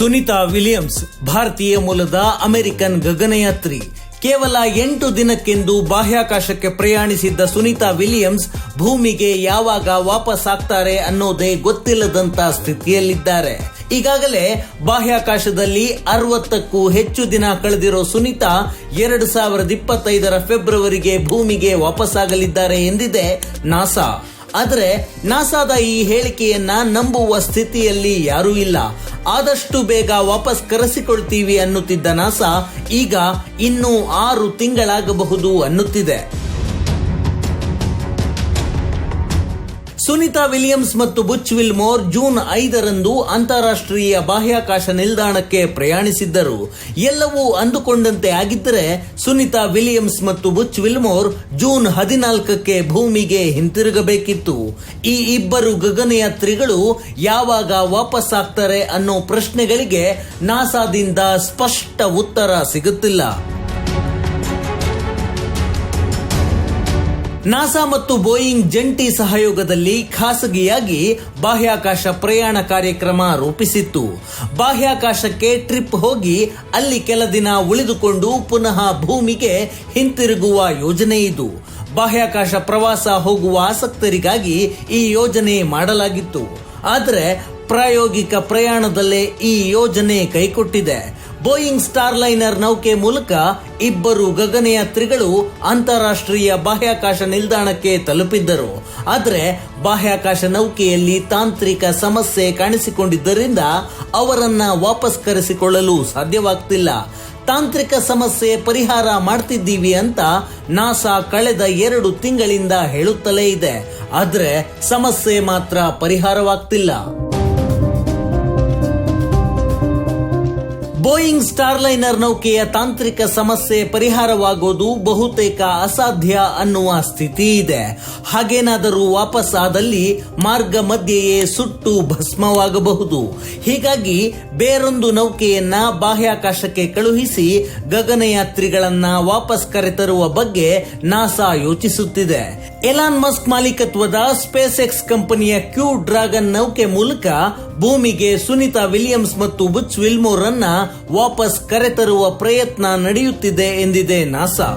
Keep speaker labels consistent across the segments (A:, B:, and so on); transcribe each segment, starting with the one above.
A: Sunita Williams, ಭಾರತೀಯ ಮೂಲದ American ಗಗನಯಾತ್ರಿ. ಕೇವಲ ಎಂಟು ದಿನಕ್ಕೆಂದು ಬಾಹ್ಯಾಕಾಶಕ್ಕೆ ಪ್ರಯಾಣಿಸಿದ್ದ ಸುನಿತಾ ವಿಲಿಯಮ್ಸ್ ಭೂಮಿಗೆ ಯಾವಾಗ ವಾಪಸ್ ಆಗ್ತಾರೆ ಅನ್ನೋದೇ ಗೊತ್ತಿಲ್ಲದಂತ ಸ್ಥಿತಿಯಲ್ಲಿದ್ದಾರೆ. ಈಗಾಗಲೇ ಬಾಹ್ಯಾಕಾಶದಲ್ಲಿ ಅರವತ್ತಕ್ಕೂ ಹೆಚ್ಚು ದಿನ ಕಳೆದಿರೋ ಸುನಿತಾ ಎರಡು ಸಾವಿರದ ಇಪ್ಪತ್ತೈದರ ಫೆಬ್ರವರಿಗೆ ಭೂಮಿಗೆ ವಾಪಸ್ಸಾಗಲಿದ್ದಾರೆ ಎಂದಿದೆ ನಾಸಾ. ಆದರೆ ನಾಸಾದ ಈ ಹೇಳಿಕೆಯನ್ನ ನಂಬುವ ಸ್ಥಿತಿಯಲ್ಲಿ ಯಾರೂ ಇಲ್ಲ. ಆದಷ್ಟು ಬೇಗ ವಾಪಸ್ ಕರೆಸಿಕೊಳ್ತೀವಿ ಅನ್ನುತ್ತಿದ್ದ ನಾಸಾ ಈಗ ಇನ್ನೂ ಆರು ತಿಂಗಳಾಗಬಹುದು ಅನ್ನುತ್ತಿದೆ. ಸುನಿತಾ ವಿಲಿಯಮ್ಸ್ ಮತ್ತು ಬುಚ್ ವಿಲ್ಮೋರ್ ಜೂನ್ ಐದರಂದು ಅಂತಾರಾಷ್ಟ್ರೀಯ ಬಾಹ್ಯಾಕಾಶ ನಿಲ್ದಾಣಕ್ಕೆ ಪ್ರಯಾಣಿಸಿದ್ದರು. ಎಲ್ಲವೂ ಅಂದುಕೊಂಡಂತೆ ಆಗಿದ್ದರೆ ಸುನಿತಾ ವಿಲಿಯಮ್ಸ್ ಮತ್ತು ಬುಚ್ ವಿಲ್ಮೋರ್ ಜೂನ್ ಹದಿನಾಲ್ಕಕ್ಕೆ ಭೂಮಿಗೆ ಹಿಂತಿರುಗಬೇಕಿತ್ತು. ಈ ಇಬ್ಬರು ಗಗನಯಾತ್ರಿಗಳು ಯಾವಾಗ ವಾಪಸ್ ಆಗ್ತಾರೆ ಅನ್ನೋ ಪ್ರಶ್ನೆಗಳಿಗೆ ನಾಸಾದಿಂದ ಸ್ಪಷ್ಟ ಉತ್ತರ ಸಿಗುತ್ತಿಲ್ಲ. ನಾಸಾ ಮತ್ತು ಬೋಯಿಂಗ್ ಜಂಟಿ ಸಹಯೋಗದಲ್ಲಿ ಖಾಸಗಿಯಾಗಿ ಬಾಹ್ಯಾಕಾಶ ಪ್ರಯಾಣ ಕಾರ್ಯಕ್ರಮ ರೂಪಿಸಿತ್ತು. ಬಾಹ್ಯಾಕಾಶಕ್ಕೆ ಟ್ರಿಪ್ ಹೋಗಿ ಅಲ್ಲಿ ಕೆಲ ದಿನ ಉಳಿದುಕೊಂಡು ಪುನಃ ಭೂಮಿಗೆ ಹಿಂತಿರುಗುವ ಯೋಜನೆ ಇದು. ಬಾಹ್ಯಾಕಾಶ ಪ್ರವಾಸ ಹೋಗುವ ಆಸಕ್ತರಿಗಾಗಿ ಈ ಯೋಜನೆ ಮಾಡಲಾಗಿತ್ತು. ಆದರೆ ಪ್ರಾಯೋಗಿಕ ಪ್ರಯಾಣದಲ್ಲೇ ಈ ಯೋಜನೆ ಕೈಕೊಟ್ಟಿದೆ. ಬೋಯಿಂಗ್ ಸ್ಟಾರ್ಲೈನರ್ ನೌಕೆ ಮೂಲಕ ಇಬ್ಬರು ಗಗನಯಾತ್ರಿಗಳು ಅಂತಾರಾಷ್ಟ್ರೀಯ ಬಾಹ್ಯಾಕಾಶ ನಿಲ್ದಾಣಕ್ಕೆ ತಲುಪಿದ್ದರು. ಆದರೆ ಬಾಹ್ಯಾಕಾಶ ನೌಕೆಯಲ್ಲಿ ತಾಂತ್ರಿಕ ಸಮಸ್ಯೆ ಕಾಣಿಸಿಕೊಂಡಿದ್ದರಿಂದ ಅವರನ್ನ ವಾಪಸ್ ಕರೆಸಿಕೊಳ್ಳಲು ಸಾಧ್ಯವಾಗ್ತಿಲ್ಲ. ತಾಂತ್ರಿಕ ಸಮಸ್ಯೆ ಪರಿಹಾರ ಮಾಡ್ತಿದ್ದೀವಿ ಅಂತ ನಾಸಾ ಕಳೆದ ಎರಡು ತಿಂಗಳಿಂದ ಹೇಳುತ್ತಲೇ ಇದೆ. ಆದರೆ ಸಮಸ್ಯೆ ಮಾತ್ರ ಪರಿಹಾರವಾಗ್ತಿಲ್ಲ. ಬೋಯಿಂಗ್ ಸ್ಟಾರ್ಲೈನರ್ ನೌಕೆಯ ತಾಂತ್ರಿಕ ಸಮಸ್ಯೆ ಪರಿಹಾರವಾಗೋದು ಬಹುತೇಕ ಅಸಾಧ್ಯ ಅನ್ನುವ ಸ್ಥಿತಿ ಇದೆ. ಹಾಗೇನಾದರೂ ವಾಪಸ್ ಆದಲ್ಲಿ ಮಾರ್ಗ ಮಧ್ಯೆಯೇ ಸುಟ್ಟು ಭಸ್ಮವಾಗಬಹುದು. ಹೀಗಾಗಿ ಬೇರೊಂದು ನೌಕೆಯನ್ನ ಬಾಹ್ಯಾಕಾಶಕ್ಕೆ ಕಳುಹಿಸಿ ಗಗನಯಾತ್ರಿಗಳನ್ನ ವಾಪಸ್ ಕರೆತರುವ ಬಗ್ಗೆ ನಾಸಾ ಯೋಚಿಸುತ್ತಿದೆ. ಎಲಾನ್ ಮಸ್ಕ್ ಮಾಲೀಕತ್ವದ ಸ್ಪೇಸ್ ಎಕ್ಸ್ ಕಂಪನಿಯ ಕ್ಯೂ ಡ್ರಾಗನ್ ನೌಕೆ ಮೂಲಕ ಭೂಮಿಗೆ ಸುನಿತಾ ವಿಲಿಯಮ್ಸ್ ಮತ್ತು ಬುಚ್ ವಿಲ್ಮೋರ್ ಅನ್ನ ವಾಪಸ್ ಕರೆತರುವ ಪ್ರಯತ್ನ ನಡೆಯುತ್ತಿದೆ ಎಂದಿದೆ ನಾಸಾ.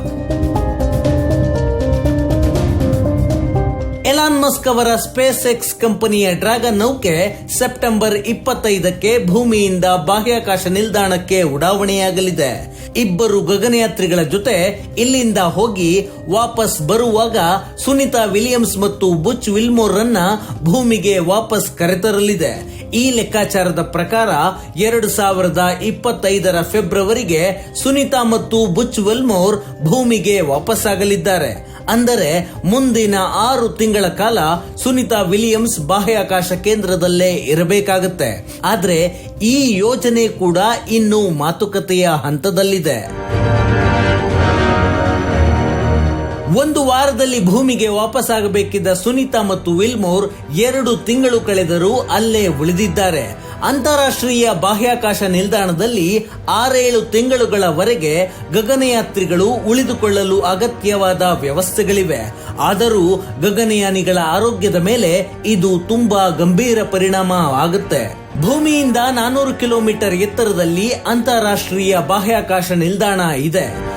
A: ಎಲಾನ್ ಮಸ್ಕ್ ಅವರ ಸ್ಪೇಸ್ ಎಕ್ಸ್ ಕಂಪನಿಯ ಡ್ರಾಗನ್ ನೌಕೆ ಸೆಪ್ಟೆಂಬರ್ ಇಪ್ಪತ್ತೈದಕ್ಕೆ ಭೂಮಿಯಿಂದ ಬಾಹ್ಯಾಕಾಶ ನಿಲ್ದಾಣಕ್ಕೆ ಉಡಾವಣೆಯಾಗಲಿದೆ. ಇಬ್ಬರು ಗಗನಯಾತ್ರಿಗಳ ಜೊತೆ ಇಲ್ಲಿಂದ ಹೋಗಿ ವಾಪಸ್ ಬರುವಾಗ ಸುನಿತಾ ವಿಲಿಯಮ್ಸ್ ಮತ್ತು ಬುಚ್ ವಿಲ್ಮೋರ್ ರನ್ನ ಭೂಮಿಗೆ ವಾಪಸ್ ಕರೆತರಲಿದೆ. ಈ ಲೆಕ್ಕಾಚಾರದ ಪ್ರಕಾರ ಎರಡು ಸಾವಿರದ ಇಪ್ಪತ್ತೈದರ ಫೆಬ್ರವರಿಗೆ ಸುನಿತಾ ಮತ್ತು ಬುಚ್ ವೆಲ್ಮೋರ್ ಭೂಮಿಗೆ ವಾಪಸ್ಸಾಗಲಿದ್ದಾರೆ. ಅಂದರೆ ಮುಂದಿನ ಆರು ತಿಂಗಳ ಕಾಲ ಸುನಿತಾ ವಿಲಿಯಮ್ಸ್ ಬಾಹ್ಯಾಕಾಶ ಕೇಂದ್ರದಲ್ಲೇ ಇರಬೇಕಾಗುತ್ತೆ. ಆದರೆ ಈ ಯೋಜನೆ ಕೂಡ ಇನ್ನೂ ಮಾತುಕತೆಯ ಹಂತದಲ್ಲಿದೆ. ಒಂದು ವಾರದಲ್ಲಿ ಭೂಮಿಗೆ ವಾಪಸ್ಸಾಗಬೇಕಿದ್ದ ಸುನೀತಾ ಮತ್ತು ವಿಲ್ಮೋರ್ ಎರಡು ತಿಂಗಳು ಕಳೆದರೂ ಅಲ್ಲೇ ಉಳಿದಿದ್ದಾರೆ. ಅಂತಾರಾಷ್ಟ್ರೀಯ ಬಾಹ್ಯಾಕಾಶ ನಿಲ್ದಾಣದಲ್ಲಿ ಆರೇಳು ತಿಂಗಳುಗಳವರೆಗೆ ಗಗನಯಾತ್ರಿಗಳು ಉಳಿದುಕೊಳ್ಳಲು ಅಗತ್ಯವಾದ ವ್ಯವಸ್ಥೆಗಳಿವೆ. ಆದರೂ ಗಗನಯಾನಿಗಳ ಆರೋಗ್ಯದ ಮೇಲೆ ಇದು ತುಂಬಾ ಗಂಭೀರ ಪರಿಣಾಮ ಆಗುತ್ತೆ. ಭೂಮಿಯಿಂದ ನಾನೂರು ಕಿಲೋಮೀಟರ್ ಎತ್ತರದಲ್ಲಿ ಅಂತಾರಾಷ್ಟ್ರೀಯ ಬಾಹ್ಯಾಕಾಶ ನಿಲ್ದಾಣ ಇದೆ.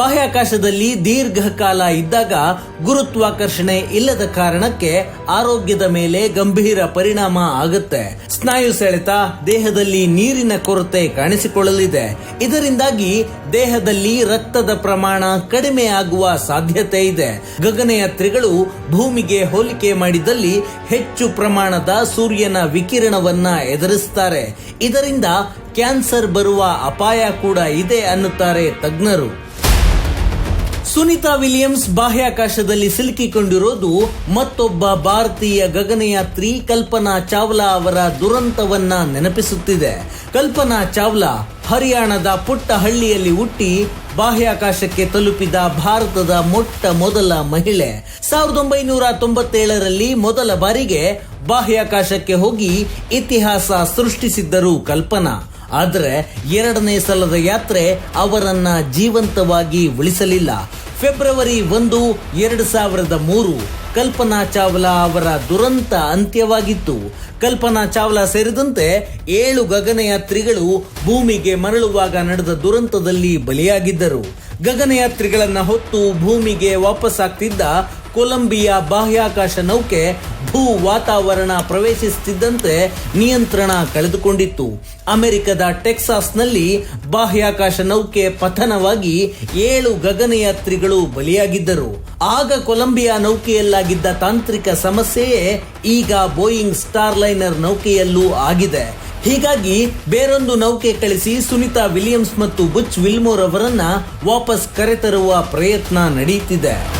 A: ಬಾಹ್ಯಾಕಾಶದಲ್ಲಿ ದೀರ್ಘಕಾಲ ಇದ್ದಾಗ ಗುರುತ್ವಾಕರ್ಷಣೆ ಇಲ್ಲದ ಕಾರಣಕ್ಕೆ ಆರೋಗ್ಯದ ಮೇಲೆ ಗಂಭೀರ ಪರಿಣಾಮ ಆಗುತ್ತೆ. ಸ್ನಾಯು ಸೆಳೆತ ದೇಹದಲ್ಲಿ ನೀರಿನ ಕೊರತೆ ಕಾಣಿಸಿಕೊಳ್ಳಲಿದೆ. ಇದರಿಂದಾಗಿ ದೇಹದಲ್ಲಿ ರಕ್ತದ ಪ್ರಮಾಣ ಕಡಿಮೆ ಆಗುವ ಸಾಧ್ಯತೆ ಇದೆ. ಗಗನಯಾತ್ರಿಗಳು ಭೂಮಿಗೆ ಹೋಲಿಕೆ ಮಾಡಿದಲ್ಲಿ ಹೆಚ್ಚು ಪ್ರಮಾಣದ ಸೂರ್ಯನ ವಿಕಿರಣವನ್ನ ಎದುರಿಸುತ್ತಾರೆ ಇದರಿಂದ ಕ್ಯಾನ್ಸರ್ ಬರುವ ಅಪಾಯ ಕೂಡ ಇದೆ ಅನ್ನುತ್ತಾರೆ ತಜ್ಞರು. ಸುನಿತಾ ವಿಲಿಯಮ್ಸ್ ಬಾಹ್ಯಾಕಾಶದಲ್ಲಿ ಸಿಲುಕಿಕೊಂಡಿರೋದು ಮತ್ತೊಬ್ಬ ಭಾರತೀಯ ಗಗನಯಾತ್ರಿ ಕಲ್ಪನಾ ಚಾವ್ಲಾ ಅವರ ದುರಂತವನ್ನ ನೆನಪಿಸುತ್ತಿದೆ. ಕಲ್ಪನಾ ಚಾವ್ಲಾ ಹರಿಯಾಣದ ಪುಟ್ಟ ಹಳ್ಳಿಯಲ್ಲಿ ಹುಟ್ಟಿ ಬಾಹ್ಯಾಕಾಶಕ್ಕೆ ತಲುಪಿದ ಭಾರತದ ಮೊಟ್ಟ ಮೊದಲ ಮಹಿಳೆ. ಸಾವಿರದ ಒಂಬೈನೂರ ತೊಂಬತ್ತೇಳರಲ್ಲಿ ಮೊದಲ ಬಾರಿಗೆ ಬಾಹ್ಯಾಕಾಶಕ್ಕೆ ಹೋಗಿ ಇತಿಹಾಸ ಸೃಷ್ಟಿಸಿದ್ದರು ಕಲ್ಪನಾ. ಆದರೆ ಎರಡನೇ ಸಲದ ಯಾತ್ರೆ ಅವರನ್ನ ಜೀವಂತವಾಗಿ ಉಳಿಸಲಿಲ್ಲ. ಫೆಬ್ರವರಿ ಒಂದು, ಎರಡು ಸಾವಿರದ ಮೂರು, ಕಲ್ಪನಾ ಚಾವ್ಲಾ ಅವರ ದುರಂತ ಅಂತ್ಯವಾಗಿತ್ತು. ಕಲ್ಪನಾ ಚಾವ್ಲಾ ಸೇರಿದಂತೆ ಏಳು ಗಗನಯಾತ್ರಿಗಳು ಭೂಮಿಗೆ ಮರಳುವಾಗ ನಡೆದ ದುರಂತದಲ್ಲಿ ಬಲಿಯಾಗಿದ್ದರು. ಗಗನಯಾತ್ರಿಗಳನ್ನ ಹೊತ್ತು ಭೂಮಿಗೆ ವಾಪಸ್ಸಾಗ್ತಿದ್ದ ಕೊಲಂಬಿಯಾ ಬಾಹ್ಯಾಕಾಶ ನೌಕೆ ಭೂ ವಾತಾವರಣ ಪ್ರವೇಶಿಸುತ್ತಿದ್ದಂತೆ ನಿಯಂತ್ರಣ ಕಳೆದುಕೊಂಡಿತ್ತು. ಅಮೆರಿಕದ ಟೆಕ್ಸಾಸ್ನಲ್ಲಿ ಬಾಹ್ಯಾಕಾಶ ನೌಕೆ ಪತನವಾಗಿ ಏಳು ಗಗನಯಾತ್ರಿಗಳು ಬಲಿಯಾಗಿದ್ದರು. ಆಗ ಕೊಲಂಬಿಯಾ ನೌಕೆಯಲ್ಲಾಗಿದ್ದ ತಾಂತ್ರಿಕ ಸಮಸ್ಯೆಯೇ ಈಗ ಬೋಯಿಂಗ್ ಸ್ಟಾರ್ಲೈನರ್ ನೌಕೆಯಲ್ಲೂ ಆಗಿದೆ. ಹೀಗಾಗಿ ಬೇರೊಂದು ನೌಕೆ ಕಳಿಸಿ ಸುನಿತಾ ವಿಲಿಯಮ್ಸ್ ಮತ್ತು ಬುಚ್ ವಿಲ್ಮೋರ್ ಅವರನ್ನ ವಾಪಸ್ ಕರೆತರುವ ಪ್ರಯತ್ನ ನಡೆಯುತ್ತಿದೆ.